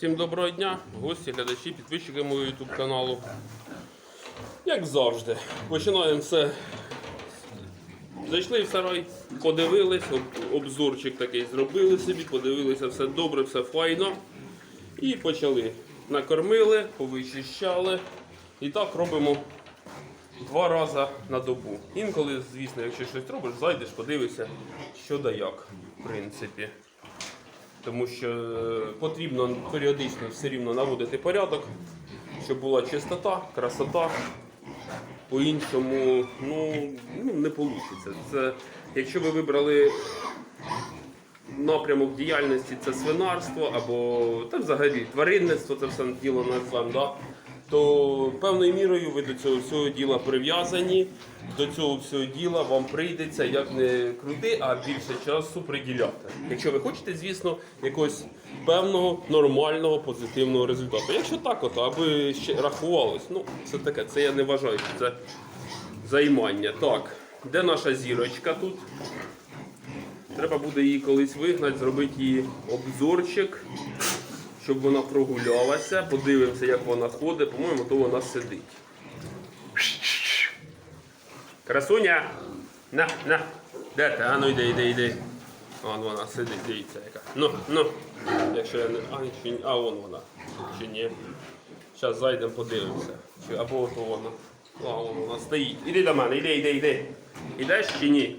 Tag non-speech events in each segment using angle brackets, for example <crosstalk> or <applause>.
Всім доброго дня, гості, глядачі, підписчики мого YouTube каналу. Як завжди, починаємо все. Зайшли в сарай, подивились, об- обзорчик такий зробили собі, подивилися, все добре, все файно. І почали. Накормили, повичищали. І так робимо два рази на добу. Інколи, звісно, якщо щось робиш, зайдеш, подивишся, що да як, в принципі. Тому що е, потрібно періодично все рівно наводити порядок, щоб була чистота, красота. По-іншому ну, ну, не вийде. Це, якщо ви вибрали напрямок діяльності, це свинарство або та взагалі тваринництво, це все діло назвемо, да? То певною мірою ви до цього всього діла прив'язані. До цього всього діла вам прийдеться як не крути, а більше часу приділяти. Якщо ви хочете, звісно, якогось певного нормального позитивного результату. Якщо так, от, аби ще рахувалось, ну це таке, це я не вважаю, що це займання. Так, де наша зірочка тут? Треба буде її колись вигнати, зробити її обзорчик, щоб вона прогулялася. Подивимося, як вона ходить. По-моєму, то вона сидить. Красуня! На, на! Де ти? А ну йди, йди, йди. Вон вона сидить, дивіться яка. Ну, ну. Якщо я не. А, чи... а вон вона. Чи ні? Зараз зайдемо, подивимося. Чи... Або ото вона. А, вон вона стоїть. Іди до мене, іди, іди, іди. Ідеш чи ні?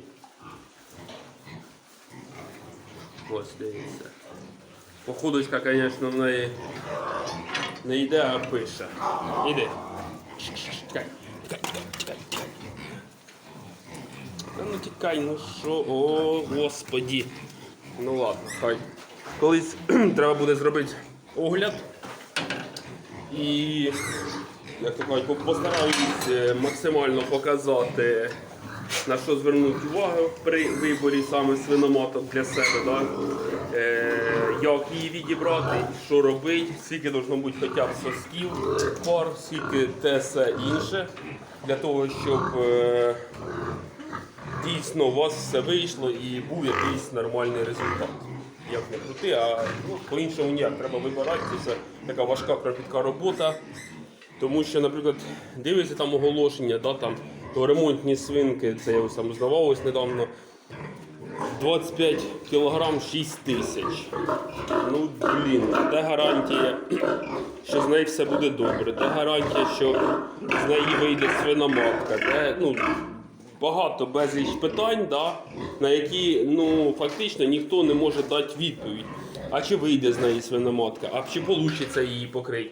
Ось дивіться. Походочка, звісно, в неї не йде, а пише. Іди. Тікай, ну тікай, ну що, о, господі. Ну ладно, хай. Колись <clears throat> треба буде зробити огляд. І, як то кажуть, по- постараюсь е, максимально показати, на що звернути увагу при виборі саме свиноматок для себе. Да? Е, як її відібрати, що робити, скільки должно бути хоча б сосків, пар, скільки те все інше, для того, щоб е, дійсно у вас все вийшло і був якийсь нормальний результат. Як не крути, а ну, по-іншому ніяк. Треба вибирати. Це така важка кропітка робота. Тому що, наприклад, дивишся там оголошення, да, там, то ремонтні свинки, це я ось там здавав ось недавно. 25 кілограм 6 тисяч. Ну, блін, де гарантія, що з нею все буде добре, де гарантія, що з неї вийде свиноматка, де, ну, багато безліч питань, да, на які ну, фактично ніхто не може дати відповідь. А чи вийде з неї свиноматка, а чи вийде її покрити,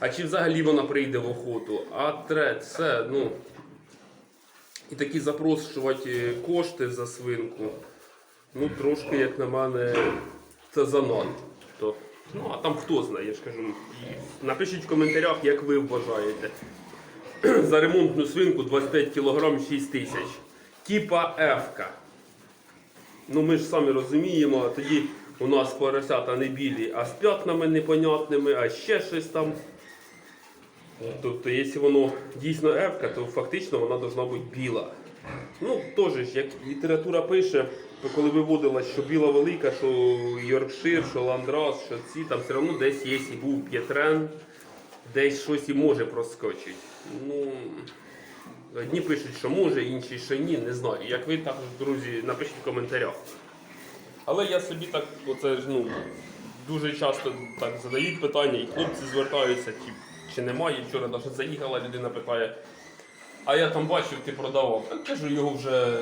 а чи взагалі вона прийде в охоту, а третє, все, ну. І такі запрошувати кошти за свинку, ну трошки, як на мене, це занадто. Ну, а там хто знає, я ж кажу. Напишіть в коментарях, як ви вважаєте. <clears throat> За ремонтну свинку 25 кг 6 тисяч. Типа F-ка. Ну ми ж самі розуміємо, а тоді у нас поросята не білі, а з п'ятнами непонятними, а ще щось там. Тобто, якщо воно дійсно ефка, то фактично вона повинна бути біла. Ну, теж, як література пише, то коли виводила, що біла велика, що Йоркшир, що Ландрас, що ці, там все одно десь є і був П'єтрен, десь щось і може проскочити. Ну, одні пишуть, що може, інші, що ні, не знаю. Як ви також, друзі, напишіть в коментарях. Але я собі так, оце ну, дуже часто так задають питання, і хлопці звертаються, чи, чи немає. Вчора навіть заїхала людина питає, а я там бачив, ти продавав. Так кажу, його вже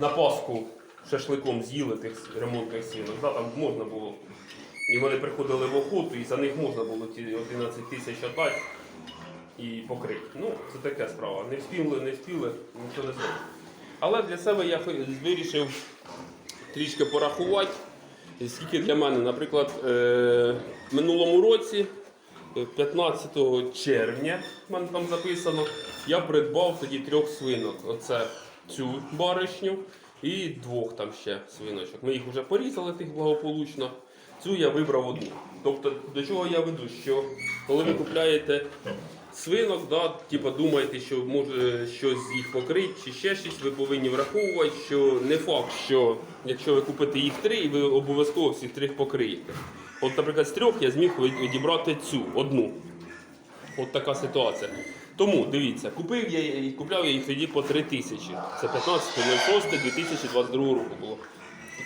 на Пасху шашликом з'їли тих ремонтних свинок. Да, там можна було. І вони приходили в охоту, і за них можна було ті 11 тисяч віддати і покрити. Ну, це така справа. Не встигли, не встигли, нічого не зробили. Але для себе я вирішив трішки порахувати. Скільки для мене, наприклад, е, в минулому році, е, 15 червня, в мене там записано, я придбав тоді трьох свинок. Оце цю баришню і двох там ще свиночок. Ми їх вже порізали тих благополучно. Цю я вибрав одну. Тобто, до чого я веду? Що коли ви купляєте свинок, да, типу, думаєте, що може щось з їх покрити чи ще щось, ви повинні враховувати, що не факт, що якщо ви купите їх три, і ви обов'язково всіх трьох покриєте. От, наприклад, з трьох я зміг відібрати цю одну. От така ситуація. Тому дивіться, купив я її- купляв я їх тоді по 3 тисячі. Це 15.06.2022 року було.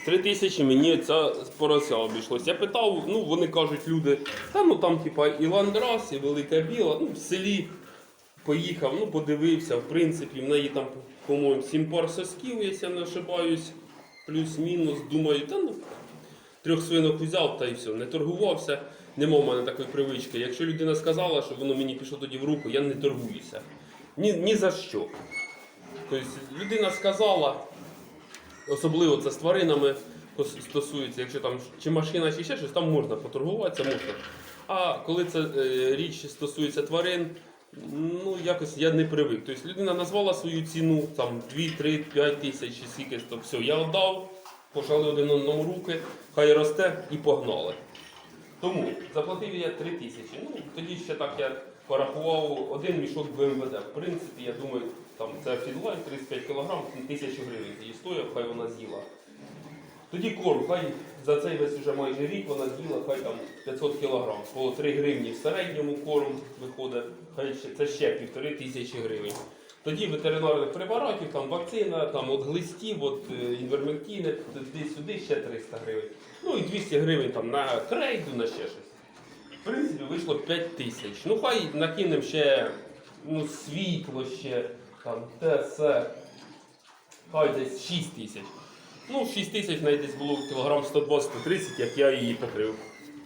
3 тисячі мені ця порося обійшлось. Я питав, ну вони кажуть, люди, та ну там типа і ландрас, і велика біла, ну в селі поїхав, ну подивився, в принципі, в неї там, по-моєму, 7 пар сосків, якщо не ошибаюсь, плюс-мінус. Думаю, та ну трьох свинок взяв та й все, не торгувався. Нема в мене такої привички. Якщо людина сказала, що воно мені пішло тоді в руку, я не торгуюся. Ні, ні за що. Тобто людина сказала, особливо це з тваринами стосується, якщо там чи машина, чи ще щось, там можна поторгуватися, можна. А коли це е, річ стосується тварин, ну якось я не привик. Тобто людина назвала свою ціну, там 2, 3, 5 тисяч, чи скільки, то все, я віддав, пожали один одному руки, хай росте і погнали. Тому заплатив я 3 тисячі. Ну, тоді ще так я порахував один мішок БМВД. В принципі, я думаю, там це фідлайн 35 кг, тисячу гривень її стоїв, хай вона з'їла. Тоді корм, хай за цей весь вже майже рік вона з'їла, хай там 500 кг. По 3 гривні в середньому корм виходить, хай це ще півтори тисячі гривень. Тоді ветеринарних препаратів, там вакцина, там от глистів, от е, інвермектини, туди-сюди ще 300 гривень. Ну і 200 гривень там на крейду, на ще щось. В принципі, вийшло 5 тисяч. Ну хай накинемо ще ну, світло ще, там, все. Хай десь 6 тисяч. Ну, 6 тисяч десь було кілограм 120-130, як я її покрив.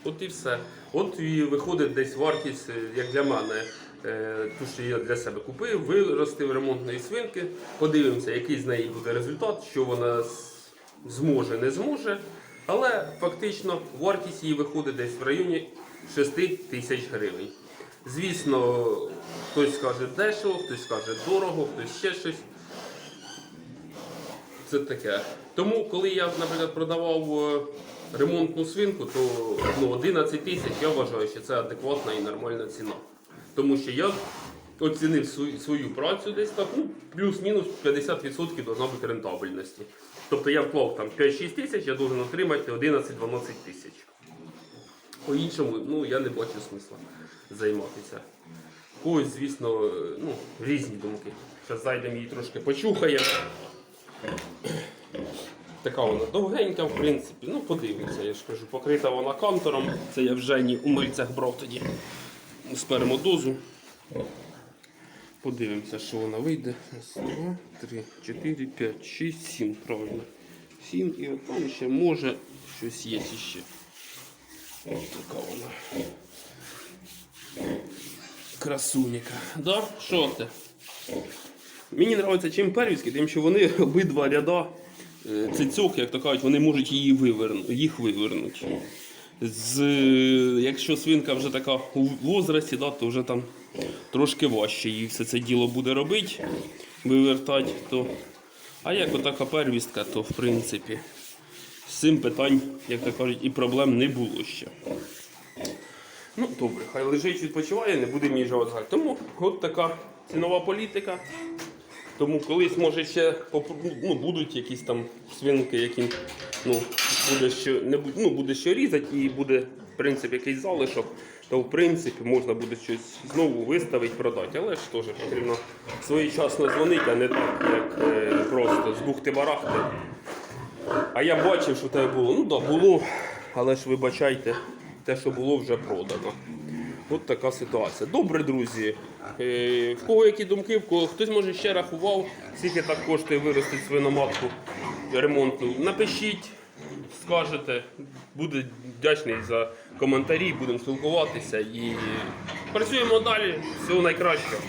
От і все. От і виходить десь вартість, е, як для мене, е, ту, що я для себе купив, виростив ремонтної свинки. Подивимося, який з неї буде результат, що вона зможе, не зможе. Але фактично вартість її виходить десь в районі 6 тисяч гривень. Звісно, хтось скаже дешево, хтось скаже дорого, хтось ще щось. Це таке. Тому, коли я, наприклад, продавав е, ремонтну свинку, то ну, 11 тисяч я вважаю, що це адекватна і нормальна ціна. Тому що я оцінив свою, свою працю десь так, ну, плюс-мінус 50% должна бути рентабельності. Тобто я вклав там 5-6 тисяч, я должен отримати 11-12 тисяч. По-іншому, ну, я не бачу смисла займатися. Когось, звісно, ну, різні думки. Зараз зайдемо її трошки почухаємо. Така вона довгенька, в принципі. Ну, подивимося, я ж кажу, покрита вона кантором. Це я вже ні у мильцях брав тоді спермодозу. Подивимося, що вона вийде. Раз, два, три, чотири, п'ять, шість, сім. Правильно. Сім і от ще може щось є ще. Ось така вона. Красуніка. Да? Що це? Мені подобається чим первіски, тим, що вони обидва ряда е, цицьок, як то кажуть, вони можуть її вивернути, їх вивернути. З, е, якщо свинка вже така у возрасті, да, то вже там трошки важче їй все це діло буде робити, вивертати. То... А як отака первістка, то в принципі з цим питань, як то кажуть, і проблем не було ще. Ну, добре, хай лежить, відпочиває, не буде мені жаль. Тому от така цінова політика. Тому колись може ще ну, будуть якісь там свинки, які ну, буде що не ну, буде що різати і буде в принципі якийсь залишок, то в принципі можна буде щось знову виставити, продати. Але ж теж потрібно своєчасно дзвонити, а не так, як е, просто з бухти-барахти. А я бачив, що те було. Ну так, да, було, але ж вибачайте, те, що було, вже продано. От така ситуація. Добре, друзі. Е, в кого які думки, в кого хтось може ще рахував, скільки так коштує виростити свиноматку ремонтну. Напишіть, скажете. Буду вдячний за коментарі, будемо спілкуватися і працюємо далі. Всього найкращого.